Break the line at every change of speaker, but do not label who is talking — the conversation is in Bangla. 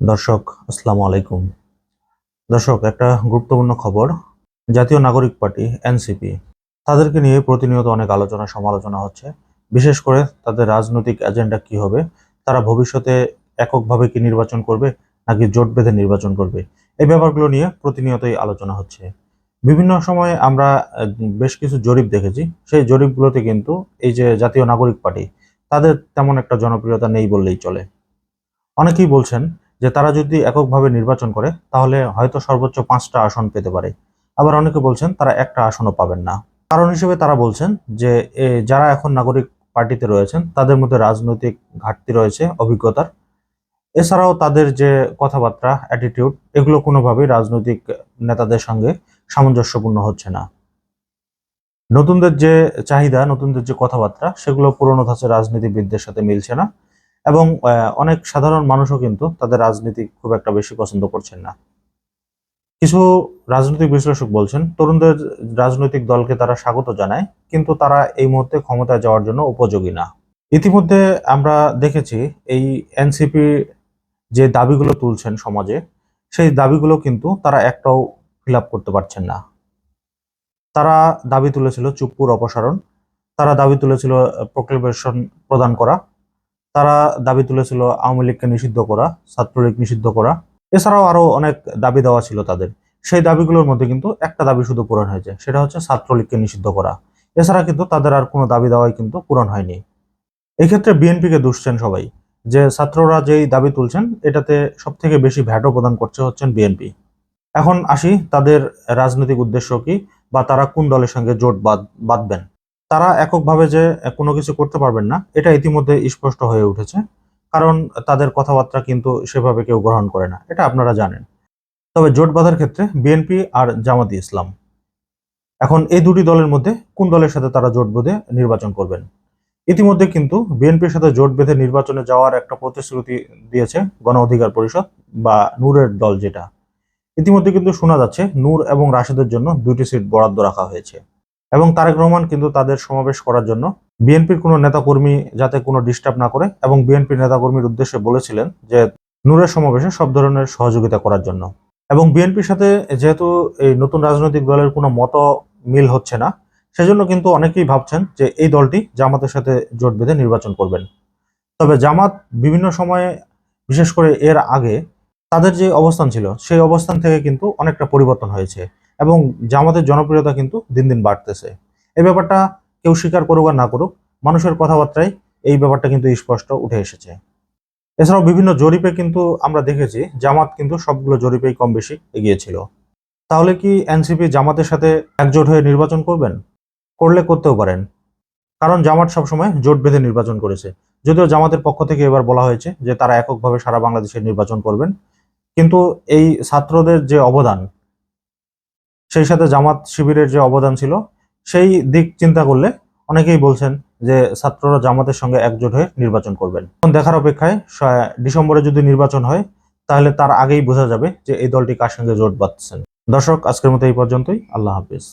দর্শক, আসসালামু আলাইকুম। দর্শক, একটা গুরুত্বপূর্ণ খবর। জাতীয় নাগরিক পার্টি, এনসিপি, তাদেরকে নিয়ে প্রতিনিয়ত অনেক আলোচনা, সমালোচনা হচ্ছে। বিশেষ করে তাদের রাজনৈতিক এজেন্ডা কি হবে, তারা ভবিষ্যতে এককভাবে কি নির্বাচন করবে, নাকি জোট বেঁধে নির্বাচন করবে, এই ব্যাপারগুলো নিয়ে প্রতিনিয়তই আলোচনা হচ্ছে। বিভিন্ন সময়ে আমরা বেশ কিছু জরিপ দেখেছি। সেই জরিপগুলোতে কিন্তু এই যে জাতীয় নাগরিক পার্টি, তাদের তেমন একটা জনপ্রিয়তা নেই বললেই চলে। অনেকেই বলছেন যে তারা যদি এককভাবে নির্বাচন করে, তাহলে হয়তো সর্বোচ্চ পাঁচটা আসন পেতে পারে। আবার অনেকে বলছেন, তারা একটা আসনও পাবেন না। কারণ হিসেবে তারা বলছেন যে যারা এখন নাগরিক পার্টিতে রয়েছেন, তাদের মধ্যে রাজনৈতিক ঘাটতি রয়েছে, অভিজ্ঞতার। এছাড়াও তাদের যে কথাবার্তা অ্যাটিটিউড এগুলো কোনোভাবেই রাজনৈতিক নেতাদের সঙ্গে সামঞ্জস্যপূর্ণ হচ্ছে না। নতুনদের যে চাহিদা, নতুনদের যে কথাবার্তা, সেগুলো পুরনো ধাঁচের রাজনীতিবিদদের সাথে মিলছে না। এবং অনেক সাধারণ মানুষও কিন্তু তাদের রাজনীতি খুব একটা বেশি পছন্দ করছেন না। কিছু রাজনৈতিক বিশ্লেষক বলছেন, তরুণদের রাজনৈতিক দলকে তারা স্বাগত জানায়, কিন্তু তারা এই মুহূর্তে ক্ষমতায় যাওয়ার জন্য উপযোগী না। ইতিমধ্যে আমরা দেখেছি এই এনসিপি যে দাবিগুলো তুলছেন সমাজে, সেই দাবিগুলো কিন্তু তারা একটাও ফিল করতে পারছেন না। তারা দাবি তুলেছিল চুপ্পুর অপসারণ, তারা দাবি তুলেছিল প্রোক্লেমেশন প্রদান করা তারা দাবি তুলেছিল আওয়ামী লীগকে নিষিদ্ধ করা ছাত্রলীগ নিষিদ্ধ করা। এছাড়াও আরও অনেক দাবি দেওয়া ছিল তাদের। সেই দাবিগুলোর মধ্যে কিন্তু একটা দাবি শুধু পূরণ হয়েছে, সেটা হচ্ছে ছাত্রলীগকে নিষিদ্ধ করা। এছাড়া কিন্তু তাদের আর কোনো দাবি দেওয়াই কিন্তু পূরণ হয়নি। এক্ষেত্রে বিএনপিকে দুষছেন সবাই, যে ছাত্ররা যেই দাবি তুলছেন, এটাতে সব থেকে বেশি ভ্যাটও প্রদান করছে হচ্ছেন বিএনপি। এখন আসি তাদের রাজনৈতিক উদ্দেশ্য কি, বা তারা কোন দলের সঙ্গে জোট বাঁধ, বাঁধবেন? তারা এককভাবে যে কোনো কিছু করতে পারবেন না, এটা ইতিমধ্যে স্পষ্ট হয়ে উঠেছে। কারণ তাদের কথাবার্তা কিন্তু সেভাবে কেউ গ্রহণ করে না, এটা আপনারা জানেন। তবে জোট বাঁধার ক্ষেত্রে বিএনপি আর জামাতি ইসলাম। এখন এই দুটি দলের মধ্যে কোন দলের সাথে তারা জোট বেঁধে নির্বাচন করবেন? ইতিমধ্যে কিন্তু বিএনপির সাথে জোট বেঁধে নির্বাচনে যাওয়ার একটা প্রতিশ্রুতি দিয়েছে গণ অধিকার পরিষদ বা নূরের দল যেটা। ইতিমধ্যে কিন্তু শোনা যাচ্ছে নূর এবং রাশেদের জন্য দুটি সিট বরাদ্দ রাখা হয়েছে। এবং তারেক রহমান কিন্তু তাদের সমাবেশ করার জন্য বিএনপির কোনো নেতাকর্মী যাতে কোনো ডিস্টার্ব না করে এবং বিএনপির নেতাকর্মীর উদ্দেশ্যে বলেছিলেন যে নূরের সমাবেশে সব ধরনের সহযোগিতা করার জন্য। এবং বিএনপির সাথে যেহেতু এই নতুন রাজনৈতিক দলের কোনো মত মিল হচ্ছে না, সেজন্য কিন্তু অনেকেই ভাবছেন যে এই দলটি জামাতের সাথে জোট বেঁধে নির্বাচন করবেন। তবে জামাত বিভিন্ন সময়ে, বিশেষ করে এর আগে, তাদের যে অবস্থান ছিল, সেই অবস্থান থেকে কিন্তু অনেকটা পরিবর্তন হয়েছে। এবং জামাতের জনপ্রিয়তা কিন্তু দিন দিন বাড়তেছে। এই ব্যাপারটা কেউ স্বীকার করুক আর না করুক, মানুষের কথাবার্তায় এই ব্যাপারটা কিন্তু স্পষ্ট উঠে এসেছে। এছাড়াও বিভিন্ন জরিপে কিন্তু আমরা দেখেছি, জামাত কিন্তু সবগুলো জরিপেই কম বেশি এগিয়েছিল তাহলে কি এনসিপি জামাতের সাথে একজোট হয়ে নির্বাচন করবেন? করলে করতেও পারেন। কারণ জামাত সবসময় জোট বেঁধে নির্বাচন করেছে। যদিও জামাতের পক্ষ থেকে এবার বলা হয়েছে যে তারা এককভাবে সারা বাংলাদেশে নির্বাচন করবেন। কিন্তু এই ছাত্রদের যে অবদান সেই সাথে জামাত শিবিরের যে অবদান ছিল, সেই দিক চিন্তা করলে অনেকেই বলছেন যে ছাত্ররা জামাতের সঙ্গে একজোট হয়ে নির্বাচন করবেন। এখন দেখার অপেক্ষায় ডিসেম্বরে যদি নির্বাচন হয়, তাহলে তার আগেই বোঝা যাবে যে এই দলটি কার সঙ্গে জোট বাঁধছেন। দর্শক, আজকের মতো এই পর্যন্তই। আল্লাহ হাফিজ।